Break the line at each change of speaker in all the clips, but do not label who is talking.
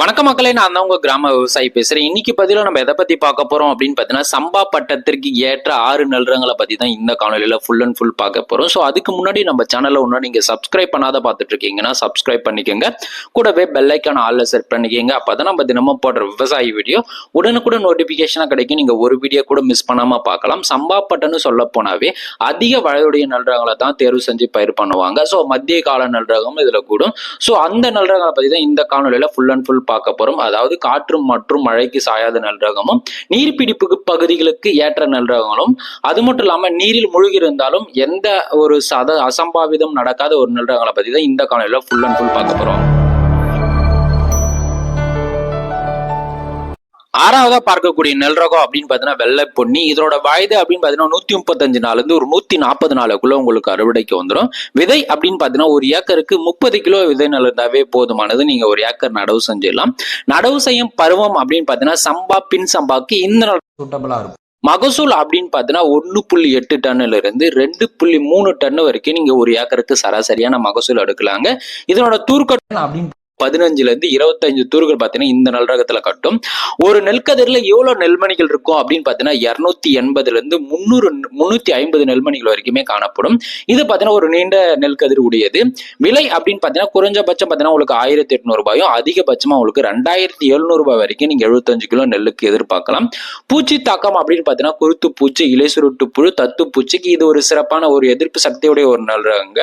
வணக்க மக்களே நான் தான் உங்க கிராம விவசாயி பேசுறேன். இன்னைக்கு பதில நம்ம எதை பத்தி பார்க்க போறோம் அப்படின்னு பார்த்தீங்கன்னா சம்பா பட்டத்திற்கு ஏற்ற ஆறு நல்றங்களை பத்தி தான் இந்த காணொலியில ஃபுல் அண்ட் ஃபுல் பார்க்க போறோம். ஸோ அதுக்கு முன்னாடி நம்ம சேனல்ல ஒன்றும் நீங்க சப்ஸ்கிரைப் பண்ணாத பார்த்துட்டு இருக்கீங்கன்னா சப்ஸ்கிரைப் பண்ணிக்கோங்க. கூடவே பெல்லைக்கான ஆல்ல செட் பண்ணிக்கோங்க. அப்பதான் நம்ம தினமும் போடுற விவசாய வீடியோ உடனுக்குடன் நோட்டிபிகேஷனா கிடைக்கும். நீங்க ஒரு வீடியோ கூட மிஸ் பண்ணாம பார்க்கலாம். சம்பா பட்டன்னு சொல்ல போனாவே அதிக வயதுடைய நல்றங்களை தான் தேர்வு செஞ்சு பயிர் பண்ணுவாங்க. ஸோ மத்திய கால நல்றகம் இதுல கூடும். ஸோ அந்த நல்றங்களை பத்தி தான் இந்த காணொலியில ஃபுல் அண்ட் ஃபுல் பார்க்க போறோம். அதாவது காற்று மற்றும் மழைக்கு சாயாத நல்ரகமும் நீர்பிடிப்பு பகுதிகளுக்கு ஏற்ற நல்ரகங்களும் அது மட்டும் இல்லாம நீரில் மூழ்கி இருந்தாலும் எந்த ஒரு சத அசம்பாவிதம் நடக்காத ஒரு நல்ரகங்களை பத்தி தான் இந்த காலையில ஃபுல் அண்ட் ஃபுல் பார்க்க போறோம். ஆறாவதா பார்க்கக்கூடிய நெல் ரகம் அப்படின்னு பார்த்தீங்கன்னா வெள்ளை பொன்னி. இதோட வயது அப்படின்னு பார்த்தீங்கன்னா நூத்தி முப்பத்தஞ்சு நாள்ல இருந்து ஒரு நூத்தி நாற்பது நாளுக்குள்ள உங்களுக்கு அறுவடைக்கு வந்துடும் விதை அப்படின்னு பார்த்தீங்கன்னா ஒரு ஏக்கருக்கு முப்பது கிலோ விதை நெல் இருந்தாவே போதுமானது. நீங்க ஒரு ஏக்கர் நடவு செஞ்சிடலாம். நடவு செய்யும் பருவம் அப்படின்னு பார்த்தீங்கன்னா சம்பா பின் சம்பாக்கு இந்த நெல்
சூட்டபிளா இருக்கும்.
மகசூல் அப்படின்னு பார்த்தீங்கன்னா ஒன்று புள்ளி எட்டு டன்னுல இருந்து ரெண்டு புள்ளி மூணு டன் வரைக்கும் நீங்க ஒரு ஏக்கருக்கு சராசரியான மகசூல் எடுக்கலாங்க. இதனோட தூர்க்கட்டு
அப்படின்னு
பதினஞ்சுல இருந்து இருபத்தஞ்சு தூர்கள் பார்த்தீங்கன்னா இந்த நல் ரகத்துல கட்டும். ஒரு நெல்கதிரில் எவ்வளவு நெல்மணிகள் இருக்கும் அப்படின்னு பார்த்தீங்கன்னா இருநூத்தி எண்பதுல இருந்து முந்நூறு முன்னூத்தி ஐம்பது நெல்மணிகள் வரைக்குமே காணப்படும். இது பார்த்தீங்கன்னா ஒரு நீண்ட நெல்கதிர் உடையது. விலை அப்படின்னு பார்த்தீங்கன்னா குறைஞ்சபட்சம் பார்த்தீங்கன்னா உங்களுக்கு ஆயிரத்தி எட்நூறு ரூபாயும் அதிகபட்சமா உங்களுக்கு ரெண்டாயிரத்தி எழுநூறு ரூபாய் வரைக்கும் நீங்க எழுபத்தஞ்சு கிலோ நெல்லுக்கு எதிர்பார்க்கலாம். பூச்சி தாக்கம் அப்படின்னு பார்த்தீங்கன்னா குருத்து பூச்சி இலை சுருட்டு புழு தத்து பூச்சிக்கு இது ஒரு சிறப்பான ஒரு எதிர்ப்பு சக்தியுடைய ஒரு நெல் ரகங்க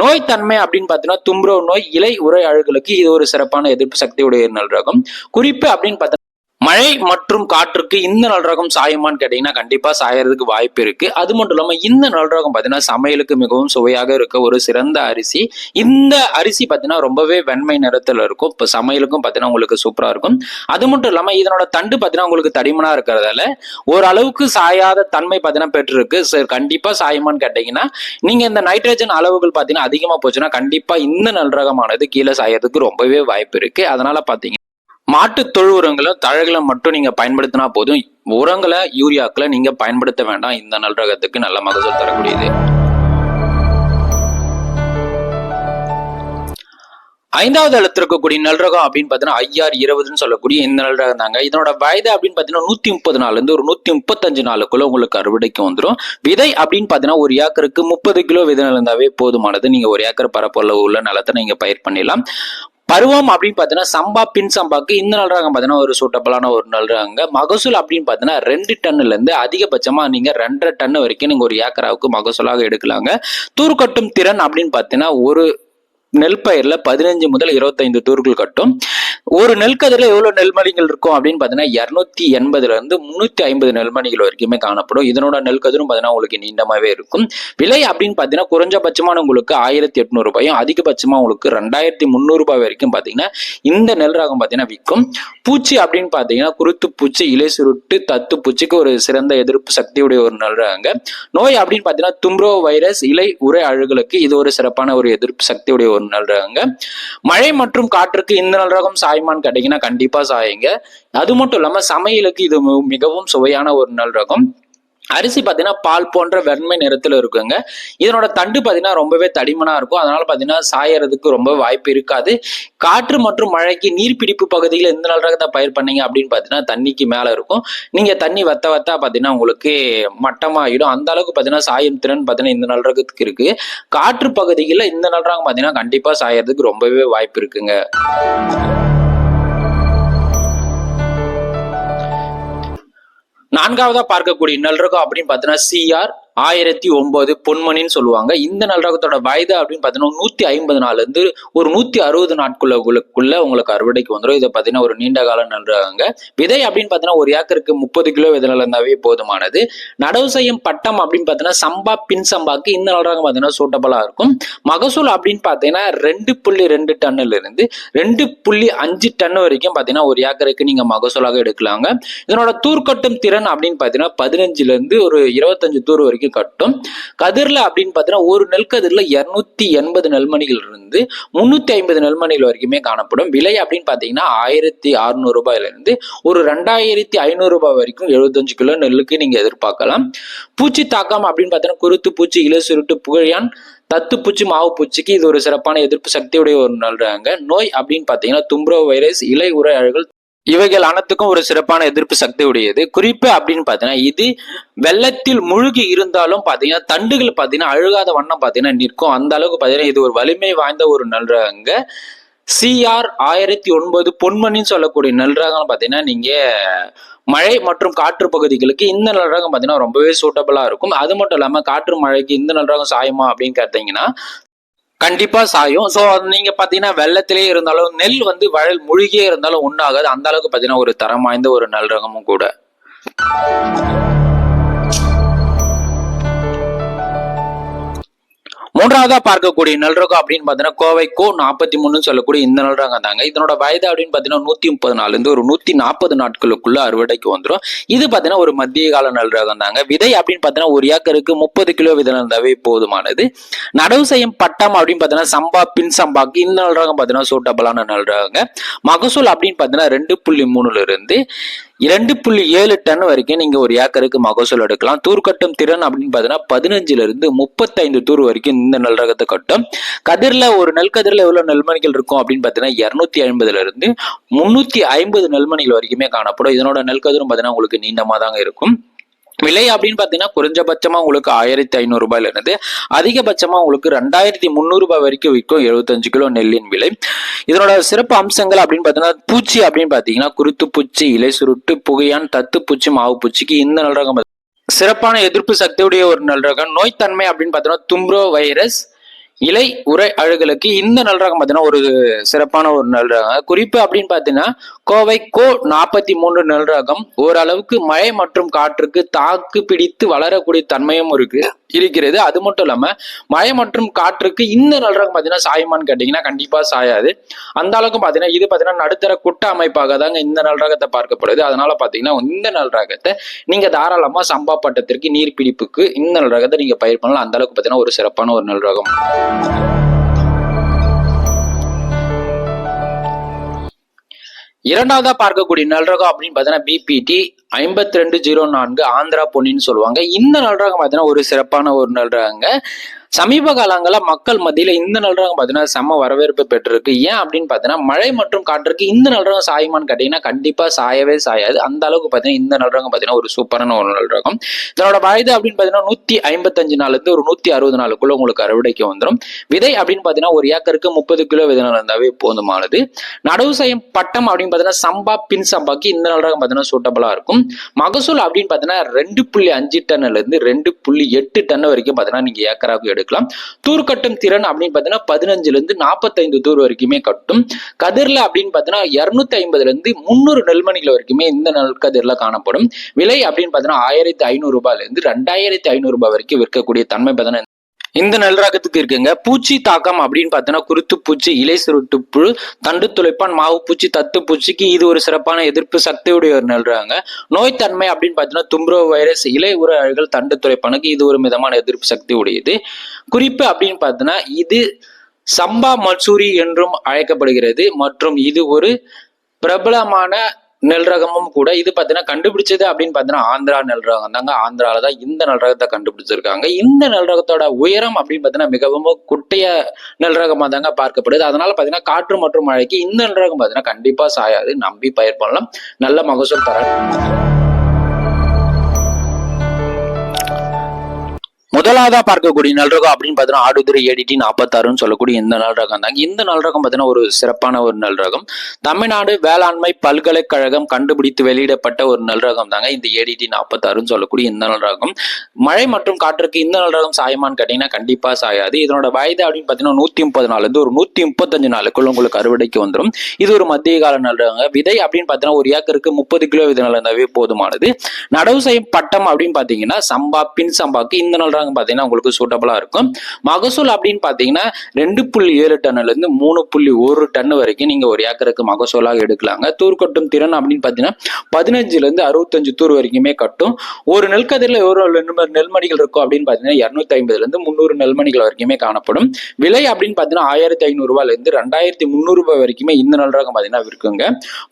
நோய் தன்மை அப்படின்னு பார்த்தீங்கன்னா தும்புரவு நோய் இலை உரை அழுகலுக்கு இது ஒரு சிறப்பான எதிர்ப்பு சக்தியுடைய நல் ரகம் குறிப்பு அப்படின்னு பார்த்தா மழை மற்றும் காற்றுக்கு இந்த நல்ரகம் சாயுமான்னு கேட்டீங்கன்னா கண்டிப்பா சாயறதுக்கு வாய்ப்பு இருக்கு. அது மட்டும் இல்லாம இந்த நல்ரகம் பாத்தீங்கன்னா பார்த்தீங்கன்னா சமையலுக்கு மிகவும் சுவையாக இருக்க ஒரு சிறந்த அரிசி. இந்த அரிசி பார்த்தீங்கன்னா ரொம்பவே வெண்மை நிறத்துல இருக்கும். இப்போ சமையலுக்கும் பார்த்தீங்கன்னா உங்களுக்கு சூப்பரா இருக்கும். அது மட்டும் இல்லாம இதனோட தண்டு பாத்தீங்கன்னா உங்களுக்கு தடிமனா இருக்கிறதால ஓரளவுக்கு சாயாத தன்மை பாத்தீங்கன்னா பெற்றிருக்கு. சார் கண்டிப்பா சாயுமான்னு கேட்டீங்கன்னா நீங்க இந்த நைட்ரஜன் அளவுகள் பார்த்தீங்கன்னா அதிகமா போச்சுன்னா கண்டிப்பா இந்த நல்ரகமானது கீழே சாயறதுக்கு ரொம்பவே வாய்ப்பு இருக்கு. அதனால பாத்தீங்க மாட்டு தொழு உரங்களும் தழைகளை மட்டும் நீங்க பயன்படுத்தினா போதும். உரங்களை யூரியாக்களை நீங்க பயன்படுத்த வேண்டாம். இந்த நல் ரகத்துக்கு நல்ல மகசூல் தரக்கூடியது. ஐந்தாவது இடத்துல இருக்கக்கூடிய நல்ரகம் அப்படின்னு பார்த்தீங்கன்னா ஐஆர் இருபதுன்னு சொல்லக்கூடிய இந்த நல்ரகம் தாங்க. இதனோட வயது அப்படின்னு பார்த்தீங்கன்னா நூத்தி முப்பது நாள்ல இருந்து ஒரு நூத்தி முப்பத்தஞ்சு நாளுக்குள்ள உங்களுக்கு அறுவடைக்கு வந்துடும் விதை அப்படின்னு பார்த்தீங்கன்னா ஒரு ஏக்கருக்கு முப்பது கிலோ விதை இருந்தாவே போதுமானது. நீங்க ஒரு ஏக்கர் பரப்பளவு உள்ள நிலத்தை நீங்க பயிர் பண்ணிடலாம். பருவம் அப்படின்னு பார்த்தீங்கன்னா சம்பா பின் சம்பாக்கு இந்த நல் ரகம் பார்த்தீங்கன்னா ஒரு சூட்டபிளான ஒரு நல் ரகங்க மகசூல் அப்படின்னு பார்த்தீங்கன்னா ரெண்டு டன்னுலேருந்து அதிகபட்சமாக நீங்கள் ரெண்டரை டன் வரைக்கும் நீங்கள் ஒரு ஏக்கராவுக்கு மகசூலாக எடுக்கலாங்க. தூர்க்கட்டும் திறன் அப்படின்னு பார்த்தீங்கன்னா ஒரு நெல் பயிரில் பதினஞ்சு முதல் இருபத்தைந்து தூர்கள் கட்டும். ஒரு நெல்கதிரில் எவ்வளோ நெல்மணிகள் இருக்கும் அப்படின்னு பார்த்தீங்கன்னா இரநூத்தி எண்பதுலேருந்து முந்நூற்றி ஐம்பது நெல்மணிகள் வரைக்குமே காணப்படும். இதனோட நெல்கதிரும் பார்த்தீங்கன்னா உங்களுக்கு நீண்டமாகவே இருக்கும். விலை அப்படின்னு பார்த்தீங்கன்னா குறைஞ்சபட்சமான உங்களுக்கு ஆயிரத்தி எட்நூறுபாயும் அதிகபட்சமாக உங்களுக்கு ரெண்டாயிரத்தி முந்நூறுபாய் வரைக்கும் பார்த்தீங்கன்னா இந்த நெல் ரகம் பார்த்தீங்கன்னா விற்கும். பூச்சி அப்படின்னு பார்த்தீங்கன்னா குருத்து பூச்சி இலை சுருட்டு தத்து பூச்சிக்கு ஒரு சிறந்த எதிர்ப்பு சக்தியுடைய ஒரு நெல் ரகங்க நோய் அப்படின்னு பார்த்தீங்கன்னா தும்ரோ வைரஸ் இலை உரை அழுகலுக்கு இது ஒரு சிறப்பான ஒரு எதிர்ப்பு சக்தியுடைய ஒரு நெல் ரகங்க மழை மற்றும் காற்றுக்கு இந்த நல் ரகம் சாய்மான் கேட்டீங்கன்னா கண்டிப்பா சாயுங்க. அது மட்டும் இல்லாம சமையலுக்கு இது மிகவும் சுவையான ஒரு நல் ரகம் அரிசி பார்த்தீங்கன்னா பால் போன்ற வெண்மை நிறத்தில் இருக்குங்க. இதனோட தண்டு பார்த்தீங்கன்னா ரொம்பவே தடிமனாக இருக்கும். அதனால பார்த்தீங்கன்னா சாயறதுக்கு ரொம்ப வாய்ப்பு இருக்காது. காற்று மற்றும் மழைக்கு நீர்பிடிப்பு பகுதியில் எந்த நல் ரகத்தை பயிர் பண்ணீங்க அப்படின்னு பார்த்தீங்கன்னா தண்ணிக்கு மேலே இருக்கும். நீங்கள் தண்ணி வத்த வத்தா பார்த்தீங்கன்னா உங்களுக்கு மட்டமாகிடும் அந்த அளவுக்கு பார்த்தீங்கன்னா சாயம் திறன் பார்த்தீங்கன்னா இந்த நல் ரகத்துக்கு இருக்கு. காற்று பகுதிகளில் இந்த நல் ரகம் பார்த்தீங்கன்னா கண்டிப்பாக சாயறதுக்கு ரொம்பவே வாய்ப்பு இருக்குங்க. நான்காவதா பார்க்கக்கூடிய நல் இருக்கும் அப்படின்னு பார்த்தீங்கன்னா சிஆர் ஆயிரத்தி ஒன்பது பொன்மணின்னு சொல்லுவாங்க. இந்த நல் ரகத்தோட வயது அப்படின்னு பார்த்தீங்கன்னா நூத்தி ஐம்பது நாள்ல இருந்து ஒரு நூத்தி அறுபது நாட்களுக்குள்ள உங்களுக்கு அறுவடைக்கு வந்துடும் இதை பார்த்தீங்கன்னா ஒரு நீண்ட கால நல் ரகங்க விதை அப்படின்னு பார்த்தீங்கன்னா ஒரு ஏக்கருக்கு முப்பது கிலோ விதை இருந்தாவே போதுமானது. நடவு செய்யும் பட்டம் அப்படின்னு பார்த்தீங்கன்னா சம்பா பின் சம்பாக்கு இந்த நல் ரகம் பார்த்தீங்கன்னா சூட்டபலா இருக்கும். மகசூல் அப்படின்னு பார்த்தீங்கன்னா ரெண்டு புள்ளி ரெண்டு டன்னுல இருந்து ரெண்டு புள்ளி அஞ்சு டன் வரைக்கும் பார்த்தீங்கன்னா ஒரு ஏக்கருக்கு நீங்க மகசூலாக எடுக்கலாங்க. இதனோட தூர்க்கட்டும் திறன் அப்படின்னு பார்த்தீங்கன்னா பதினஞ்சுல இருந்து ஒரு இருபத்தஞ்சு தூர் வரைக்கும் வரைக்கும் கட்டும். கதிரில் அப்படின்னு பார்த்தீங்கன்னா ஒரு நெல்கதிரில் இரநூத்தி எண்பது நெல்மணிகள் இருந்து முந்நூற்றி ஐம்பது நெல்மணிகள் வரைக்குமே காணப்படும். விலை அப்படின்னு பார்த்தீங்கன்னா ஆயிரத்தி அறுநூறு ரூபாயில ஒரு ரெண்டாயிரத்தி ஐநூறு ரூபாய் வரைக்கும் எழுபத்தஞ்சு கிலோ நெல்லுக்கு நீங்கள் எதிர்பார்க்கலாம். பூச்சி தாக்கம் அப்படின்னு பார்த்தீங்கன்னா குருத்து பூச்சி இலை சுருட்டு தத்து பூச்சி மாவு பூச்சிக்கு இது ஒரு சிறப்பான எதிர்ப்பு சக்தியுடைய ஒரு நல்றாங்க. நோய் அப்படின்னு பார்த்தீங்கன்னா தும்ப்ரோ வைரஸ் இலை உரை அழுகல் இவைகள் அனைத்துக்கும் ஒரு சிறப்பான எதிர்ப்பு சக்தி உடையது. குறிப்பு அப்படின்னு பார்த்தீங்கன்னா இது வெள்ளத்தில் முழுகி இருந்தாலும் பார்த்தீங்கன்னா தண்டுகள் பார்த்தீங்கன்னா அழுகாத வண்ணம் பார்த்தீங்கன்னா நிற்கும். அந்த அளவுக்கு பார்த்தீங்கன்னா இது ஒரு வலிமை வாய்ந்த ஒரு நல்றாங்க சிஆர் ஆயிரத்தி ஒன்பது பொன்மணின்னு சொல்லக்கூடிய நெல் பார்த்தீங்கன்னா நீங்க மழை மற்றும் காற்று பகுதிகளுக்கு இந்த நல்ரகம் பார்த்தீங்கன்னா ரொம்பவே சூட்டபிளா இருக்கும். அது மட்டும் இல்லாமல் காற்று மழைக்கு இந்த நல்ரகம் சாயுமா அப்படின்னு கேட்டீங்கன்னா கண்டிப்பா சாயும். ஸோ நீங்க பாத்தீங்கன்னா வெள்ளத்திலே இருந்தாலும் நெல் வந்து வயல் முழுகியே இருந்தாலும் ஒன்றாகாது அந்த அளவுக்கு பாத்தீங்கன்னா ஒரு தரம் வாய்ந்த ஒரு நல் ரகமும் கூட. மூன்றாவதா பார்க்கக்கூடிய நல்ரகம் அப்படின்னு பார்த்தீங்கன்னா கோவை கோ நாற்பத்தி மூணுன்னு சொல்லக்கூடிய இந்த நல்ரகம் தாங்க. இதனோட வயது அப்படின்னு பார்த்தீங்கன்னா நூத்தி முப்பது நாள் இருந்து ஒரு நூத்தி நாற்பது நாட்களுக்குள்ள அறுவடைக்கு வந்துடும் இது பார்த்தீங்கன்னா ஒரு மத்திய கால நல்ரகம் தாங்க. விதை அப்படின்னு பார்த்தீங்கன்னா ஒரு ஏக்கருக்கு முப்பது கிலோ விதை இருந்தாவே போதுமானது. நடவு செய்யும் பட்டம் அப்படின்னு பார்த்தீங்கன்னா சம்பா பின் சம்பாக்கு இந்த நல்ரகம் பார்த்தீங்கன்னா சூட்டபிளான நெல் மகசூல் அப்படின்னு பார்த்தீங்கன்னா ரெண்டு புள்ளி மூணுல இருந்து இரண்டு புள்ளி ஏழு டன் வரைக்கும் நீங்க ஒரு ஏக்கருக்கு மகசூல் எடுக்கலாம். தூர் கட்டும் திறன் அப்படின்னு பார்த்தீங்கன்னா பதினஞ்சுல இருந்து முப்பத்தைந்து தூர் வரைக்கும் இந்த நெல் ரகத்தை கட்டும். கதிரில் ஒரு நெல் கதிரில் எவ்வளவு நெல்மணிகள் இருக்கும் அப்படின்னு பார்த்தீங்கன்னா இருநூத்தி ஐம்பதுல இருந்து முன்னூத்தி ஐம்பது நெல்மணிகள் வரைக்குமே காணப்படும். இதனோட நெல் கதிரும் பார்த்தீங்கன்னா உங்களுக்கு நீண்டமாக தாங்க இருக்கும். விலை அப்படின்னு பார்த்தீங்கன்னா குறைஞ்சபட்சமாக உங்களுக்கு ஆயிரத்தி ஐநூறுரூபாயிலிருந்து அதிகபட்சமாக உங்களுக்கு ரெண்டாயிரத்தி முந்நூறுரூபா வரைக்கும் விற்கும் எழுபத்தஞ்சு கிலோ நெல்லின் விலை. இதனோட சிறப்பு அம்சங்கள் அப்படின்னு பார்த்தீங்கன்னா பூச்சி அப்படின்னு பார்த்தீங்கன்னா குருத்து பூச்சி இலை சுருட்டு புகையான் தத்து பூச்சி மாவு பூச்சிக்கு இந்த நல்ல ரகம். சிறப்பான எதிர்ப்பு சக்தியுடைய ஒரு நல்ல ரகம். நோய்த்தன்மை அப்படின்னு பார்த்தீங்கன்னா தும்ப்ரோ வைரஸ் இலை உரை அழுகலுக்கு இந்த நல் ரகம் பார்த்தீங்கன்னா ஒரு சிறப்பான ஒரு நல் ரகம். குறிப்பு அப்படின்னு பார்த்தீங்கன்னா கோவை கோ நாற்பத்தி மூன்று நெல் ரகம். ஓரளவுக்கு மழை மற்றும் காற்றுக்கு தாக்கு பிடித்து வளரக்கூடிய தன்மையும் இருக்கு இருக்கிறது. அது மட்டும் இல்லாம மழை மற்றும் காற்றுக்கு இந்த நல் ரகம் பார்த்தீங்கன்னா சாயுமான்னு கேட்டீங்கன்னா கண்டிப்பா சாயாது. அந்த அளவுக்கு பார்த்தீங்கன்னா இது பார்த்தீங்கன்னா நடுத்தர குட்ட அமைப்பாக தாங்க இந்த நல் ரகத்தை பார்க்கப்படுது. அதனால பார்த்தீங்கன்னா இந்த நல் ரகத்தை நீங்க தாராளமா சம்பா பட்டத்திற்கு நீர் பிடிப்புக்கு இந்த நல் ரகத்தை நீங்க பயிர் பண்ணலாம். அந்த அளவுக்கு பார்த்தீங்கன்னா ஒரு சிறப்பான ஒரு நல் ரகம். இரண்டாவதா பார்க்கக்கூடிய நல்ரகம் அப்படின்னு பார்த்தீங்கன்னா பிபிடி ஐம்பத்தி ரெண்டு ஜீரோ நான்கு ஆந்திரா பொன்னின்னு சொல்லுவாங்க. இந்த நல்ரகம் பார்த்தீங்கன்னா ஒரு சிறப்பான ஒரு நல்ரகங்க. சமீப காலங்களில் மக்கள் மத்தியில இந்த நல்ரகம் பார்த்தீங்கன்னா செம்ம வரவேற்பு பெற்றிருக்கு. ஏன் அப்படின்னு பார்த்தீங்கன்னா மழை மற்றும் காற்றுக்கு இந்த நல்ரகம் சாயுமான்னு கேட்டீங்கன்னா கண்டிப்பா சாயவே சாயாது. அந்த அளவுக்கு பார்த்தீங்கன்னா இந்த நல்ரகம் பார்த்தீங்கன்னா ஒரு சூப்பரான ஒரு நல்ரகம் இதனோட வயது அப்படின்னு பார்த்தீங்கன்னா நூத்தி ஐம்பத்தஞ்சு நாள்ல இருந்து ஒரு நூத்தி அறுபது நாளுக்குள்ள உங்களுக்கு அறுவடைக்கு வந்துடும் விதை அப்படின்னு பார்த்தீங்கன்னா ஒரு ஏக்கருக்கு முப்பது கிலோ விதை இருந்தாவே போதுமானது. நடவு செய்யும் பட்டம் அப்படின்னு பார்த்தீங்கன்னா சம்பா பின் சம்பாக்கு இந்த நல்ரகம் பார்த்தீங்கன்னா சூட்டபிளா இருக்கும். மகசூல் அப்படின்னு பார்த்தீங்கன்னா ரெண்டு புள்ளி அஞ்சு டன்ல இருந்து ரெண்டு புள்ளி எட்டு டன் வரைக்கும் பார்த்தீங்கன்னா நீங்க ஏக்கராவுக்கு எடுக்கலாம். தூர் கட்டும் திறன் அப்படின்னு பார்த்தீங்கன்னா பதினஞ்சுல இருந்து நாற்பத்தைந்து தூர் வரைக்குமே கட்டும். கதிர்ல அப்படின்னு பார்த்தீங்கன்னா இருநூத்தி ஐம்பதுல இருந்து முந்நூறு நெல்மணிகள் வரைக்குமே இந்த நெல்கதிரில் காணப்படும். விலை அப்படின்னு பார்த்தீங்கன்னா ஆயிரத்தி ஐநூறு ரூபாயில இருந்து ரெண்டாயிரத்தி ஐநூறு ரூபாய் வரைக்கும் விற்கக்கூடிய தன்மை பார்த்தீங்கன்னா இந்த நெல் ரகத்துக்கு இருக்குங்க. பூச்சி தாக்கம் அப்படின்னு பார்த்தோன்னா குருத்து பூச்சி இலை சுருட்டு புழு தண்டு துளைப்பான் மாவு பூச்சி தத்து பூச்சிக்கு இது ஒரு சிறப்பான எதிர்ப்பு சக்தியுடைய ஒரு நெல் ரகங்க நோய்த்தன்மை அப்படின்னு பார்த்தீங்கன்னா தும்ப்ரோ வைரஸ் இலை உர அழகல் தண்டு துளைப்பானுக்கு இது ஒரு மிதமான எதிர்ப்பு சக்தி உடையது குறிப்பு அப்படின்னு பார்த்தோன்னா இது சம்பா மசூரி என்றும் அழைக்கப்படுகிறது. மற்றும் இது ஒரு பிரபலமான நெல் ரகமும் கூட இது பார்த்தீங்கன்னா கண்டுபிடிச்சது அப்படின்னு பார்த்தீங்கன்னா ஆந்திரா நெல் ரகம் தாங்க. ஆந்திரால தான் இந்த நெல் ரகத்தை கண்டுபிடிச்சிருக்காங்க. இந்த நெல் ரகத்தோட உயரம் அப்படின்னு பார்த்தீங்கன்னா மிகவும் குட்டைய நெல் ரகமாக தாங்க பார்க்கப்படுது. அதனால பார்த்தீங்கன்னா காற்று மற்றும் மழைக்கு இந்த நெல் ரகம் பார்த்தீங்கன்னா கண்டிப்பா சாயாது. நம்பி பயிர் பண்ணலாம். நல்ல மகசூல் தர முதலாவதா பார்க்கக்கூடிய நல்ரகம் அப்படின்னு பார்த்தீங்கன்னா ஆடுதுறை ஏடிடி நாற்பத்தாறுன்னு சொல்லக்கூடிய இந்த நல்ரகம் தாங்க. இந்த நல்ரகம் பார்த்தீங்கன்னா ஒரு சிறப்பான ஒரு நல்ரகம் தமிழ்நாடு வேளாண்மை பல்கலைக்கழகம் கண்டுபிடித்து வெளியிடப்பட்ட ஒரு நல்ரகம் தாங்க. இந்த ஏடிடி நாற்பத்தாறுன்னு சொல்லக்கூடிய இந்த நல்ரகம் மழை மற்றும் காற்றுக்கு இந்த நல்ரகம் சாயமான்னு கேட்டீங்கன்னா கண்டிப்பா சாயாது. இதனோட வயது அப்படின்னு பார்த்தீங்கன்னா நூத்தி முப்பது நாள் இருந்து ஒரு நூத்தி முப்பத்தஞ்சு நாளுக்குள்ள உங்களுக்கு அறுவடைக்கு வந்துடும் இது ஒரு மத்திய கால நல்ரகங்க விதை அப்படின்னு பார்த்தீங்கன்னா ஒரு ஏக்கருக்கு முப்பது கிலோ விதை இருந்தாவே போதுமானது. நடவு செய்யும் பட்டம் அப்படின்னு பார்த்தீங்கன்னா சம்பா பின் சம்பாக்கு இந்த நல்ரகம் பாத்தீங்கன்னா உங்களுக்கு சூட்டபிளா இருக்கும். மகசூல் அப்படின்னு பாத்தீங்கன்னா ரெண்டு புள்ளி ஏழு டன்ல இருந்து மூணு புள்ளி ஒரு டன் வரைக்கும் நீங்க ஒரு ஏக்கருக்கு மகசூலாக எடுக்கலாங்க. தூர் கட்டும் திறன் அப்படின்னு பாத்தீங்கன்னா பதினஞ்சுல இருந்து அறுபத்தஞ்சு தூர் வரைக்குமே கட்டும். ஒரு நெல்கதிரில் எவ்வளவு நெல்மணிகள் இருக்கும் அப்படின்னு பாத்தீங்கன்னா இருநூத்தி ஐம்பதுல இருந்து முந்நூறு நெல்மணிகள் வரைக்குமே காணப்படும். விலை அப்படின்னு பாத்தீங்கன்னா ஆயிரத்தி ஐநூறு ரூபாயில இருந்து ரெண்டாயிரத்தி முந்நூறு ரூபாய் வரைக்குமே இந்த நல் ரகம் பாத்தீங்கன்னா இருக்குங்க.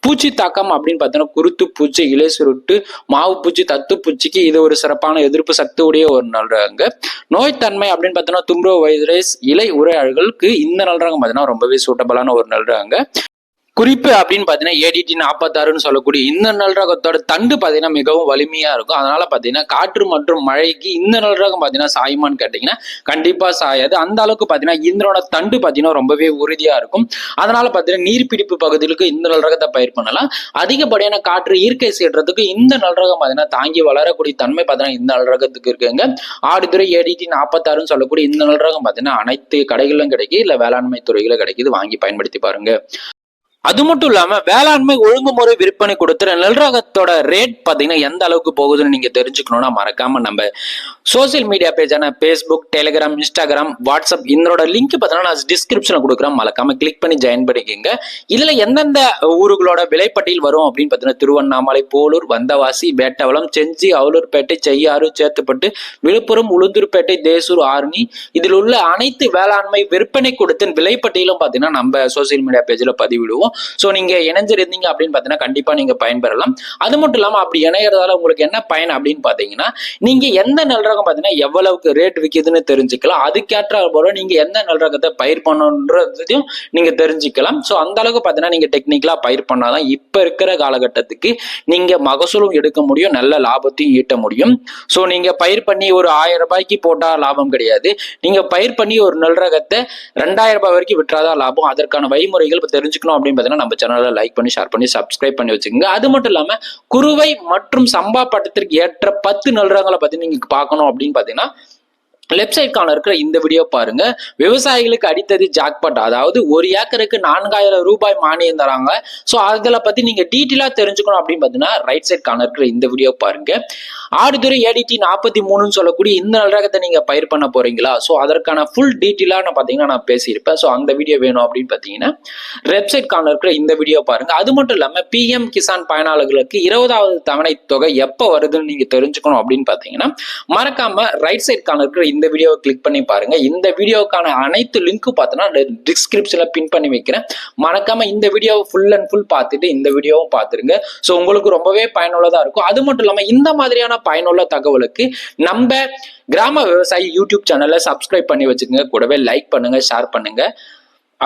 பூச்சி தாக்கம் அப்படின்னு பாத்தீங்கன்னா குருத்து பூச்சி இலை சுருட்டு மாவு பூச்சி தத்து பூச்சிக்கு இது ஒரு சிறப்பான எதிர்ப்பு சக்தி உடைய ஒரு நல் ரகங்க. நோய்த்தன்மை அப்படின்னு பார்த்தோன்னா தும்ரோ வைரஸ் இலை உரையாள்களுக்கு இந்த நல்றாங்க பார்த்தீங்கன்னா ரொம்பவே சூட்டபிளான ஒரு நல்றாங்க குறிப்பு அப்படின்னு பார்த்தீங்கன்னா ஏடிடி நாற்பத்தாறுன்னு சொல்லக்கூடிய இந்த நல் ரகத்தோட தண்டு பார்த்தீங்கன்னா மிகவும் வலிமையாக இருக்கும். அதனால பார்த்தீங்கன்னா காற்று மற்றும் மழைக்கு இந்த நல் ரகம் பார்த்தீங்கன்னா சாயுமான்னு கேட்டிங்கன்னா கண்டிப்பாக சாயாது. அந்த அளவுக்கு பார்த்தீங்கன்னா இந்திரோட தண்டு பார்த்தீங்கன்னா ரொம்பவே உறுதியாக இருக்கும். அதனால பார்த்தீங்கன்னா நீர்பிடிப்பு பகுதிகளுக்கு இந்த நல் ரகத்தை பயிர் பண்ணலாம். அதிகப்படியான காற்று இயற்கை சீற்றத்துக்கு இந்த நல் ரகம் பார்த்தீங்கன்னா தாங்கி வளரக்கூடிய தன்மை பார்த்தீங்கன்னா இந்த நல் ரகத்துக்கு இருக்குங்க. ஆடுதுறை ஏடிடி நாற்பத்தாறுன்னு சொல்லக்கூடிய இந்த நல் ரகம் பார்த்தீங்கன்னா அனைத்து கடைகளிலும் கிடைக்கும் இல்லை வேளாண்மை துறையில கிடைக்குது. வாங்கி பயன்படுத்தி பாருங்க. அது மட்டும் இல்லாம வேளாண்மை ஒழுங்குமுறை விற்பனை கொடுத்துற நெல் ரகத்தோட ரேட் பாத்தீங்கன்னா எந்த அளவுக்கு போகுதுன்னு நீங்க தெரிஞ்சுக்கணும்னா மறக்காம நம்ம சோசியல் மீடியா பேஜான ஃபேஸ்புக் டெலிகிராம் இன்ஸ்டாகிராம் வாட்ஸ்அப் இதனோட லிங்க் பார்த்தீங்கன்னா நான் டிஸ்கிரிப்ஷன்ல கொடுக்குறேன். மறக்காம கிளிக் பண்ணி ஜாயின் பண்ணிக்கோங்க. இதுல எந்தெந்த ஊர்களோட விலைப்பட்டியல் வரும் அப்படின்னு பார்த்தீங்கன்னா திருவண்ணாமலை போலூர் வந்தவாசி வேட்டவளம் செஞ்சி அவலூர்பேட்டை செய்யாறு சேத்துப்பட்டு விழுப்புரம் உளுந்தூர்பேட்டை தேசூர் ஆர்மி இதில் உள்ள அனைத்து வேளாண்மை விற்பனை கொடுத்த விலைப்பட்டியலும் பார்த்தீங்கன்னா நம்ம சோசியல் மீடியா பேஜ்ல பதிவிடுவோம். ஸோ நீங்க இணைஞ்சிருந்தீங்க அப்படின்னு பார்த்தீங்கன்னா கண்டிப்பா நீங்க பயன்பெறலாம். அது மட்டும் இல்லாம அப்படி இணையறதால உங்களுக்கு என்ன பயன் அப்படின்னு பார்த்தீங்கன்னா நீங்க எந்த நெல் ரகம் பார்த்தீங்கன்னா எவ்வளவுக்கு ரேட் விற்கிதுன்னு தெரிஞ்சுக்கலாம். அதுக்கேற்ற போல நீங்க எந்த நல்ரகத்தை பயிர் பண்ணணுன்றதையும் நீங்க தெரிஞ்சுக்கலாம். ஸோ அந்த அளவுக்கு பார்த்தீங்கன்னா நீங்க டெக்னிக்கலாக பயிர் பண்ணாதான் இப்ப இருக்கிற காலகட்டத்துக்கு நீங்க மகசூலும் எடுக்க முடியும் நல்ல லாபத்தையும் ஈட்ட முடியும். ஸோ நீங்க பயிர் பண்ணி ஒரு ஆயிரம் ரூபாய்க்கு போட்டா லாபம் கிடையாது. நீங்க பயிர் பண்ணி ஒரு நல்ரகத்தை ரெண்டாயிரம் ரூபாய் வரைக்கும் விட்டுறாதான் லாபம். அதற்கான வழிமுறைகள் இப்போ தெரிஞ்சுக்கணும் அப்படின்னு பார்த்தீங்கன்னா நம்ம சேனலை லைக் பண்ணி ஷேர் பண்ணி சப்ஸ்கிரைப் பண்ணி வச்சுக்கோங்க. அது மட்டும் இல்லாமல் குருவை மற்றும் சம்பா பட்டத்திற்கு ஏற்ற பத்து நல்றங்களை பற்றி நீங்கள் பார்க்கணும் அப்படின்னு பார்த்தீங்கன்னா லெஃப்ட் சைட் கார்னர் இருக்கிற இந்த வீடியோ பாருங்க. விவசாயிகளுக்கு அடித்தது ஜாக்பாட் அதாவது ஒரு ஏக்கருக்கு நான்காயிரம் ரூபாய் மானியம் தராங்க. ஸோ அதில் பத்தி நீங்க டீட்டெயிலா தெரிஞ்சுக்கணும் அப்படின்னு பார்த்தீங்கன்னா ரைட் சைட் கார்னர் இருக்கிற இந்த வீடியோ பாருங்க. ஆடுதுறை ஏடிடி நாற்பத்தி மூணுன்னு சொல்லக்கூடிய இந்த நல்ரகத்தை நீங்க பயிர் பண்ண போறீங்களா? ஸோ அதற்கான ஃபுல் டீட்டெயிலாக நான் பார்த்தீங்கன்னா நான் பேசியிருப்பேன். ஸோ அந்த வீடியோ வேணும் அப்படின்னு பார்த்தீங்கன்னா வெப்சைட் கார்னர் இருக்கிற இந்த வீடியோ பாருங்க. அது மட்டும் இல்லாமல் பிஎம் கிசான் பயனாளர்களுக்கு இருபதாவது தவணை தொகை எப்போ வருதுன்னு நீங்க தெரிஞ்சுக்கணும் அப்படின்னு பார்த்தீங்கன்னா மறக்காம ரைட் சைட் கார்னர் இருக்கிற இந்த வீடியோவை கிளிக் பண்ணி பாருங்க. இந்த வீடியோக்கான அனைத்து லிங்க்கும் பார்த்தோன்னா டிஸ்கிரிப்ஷனில் பின் பண்ணி வைக்கிறேன். மறக்காம இந்த வீடியோவை ஃபுல் அண்ட் ஃபுல் பார்த்துட்டு இந்த வீடியோவும் பார்த்துருங்க ஸோ உங்களுக்கு ரொம்பவே பயனுள்ளதாக இருக்கும். அது மட்டும் இல்லாமல் இந்த மாதிரியான பயனுள்ள தகவலுக்கு நம்ம கிராம விவசாயி யூடியூப் சேனலை சப்ஸ்கிரைப் பண்ணி வச்சுக்கோங்க. கூடவே லைக் பண்ணுங்க ஷேர் பண்ணுங்க.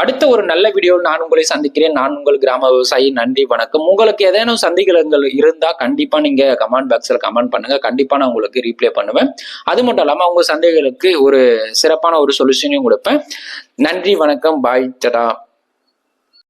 அடுத்த ஒரு நல்ல வீடியோவில் நான் உங்களை சந்திக்கிறேன். நான் உங்கள் கிராம விவசாயி. நன்றி வணக்கம். உங்களுக்கு ஏதேனும் சந்தேகங்கள் இருந்தால் கண்டிப்பாக நீங்கள் கமெண்ட் பாக்ஸில் கமெண்ட் பண்ணுங்கள் கண்டிப்பாக நான் உங்களுக்கு ரீப்ளே பண்ணுவேன். அது மட்டும் இல்லாமல் உங்கள் சந்தேகங்களுக்கு ஒரு சிறப்பான ஒரு சொல்யூஷனையும் கொடுப்பேன். நன்றி வணக்கம். பாய் டடா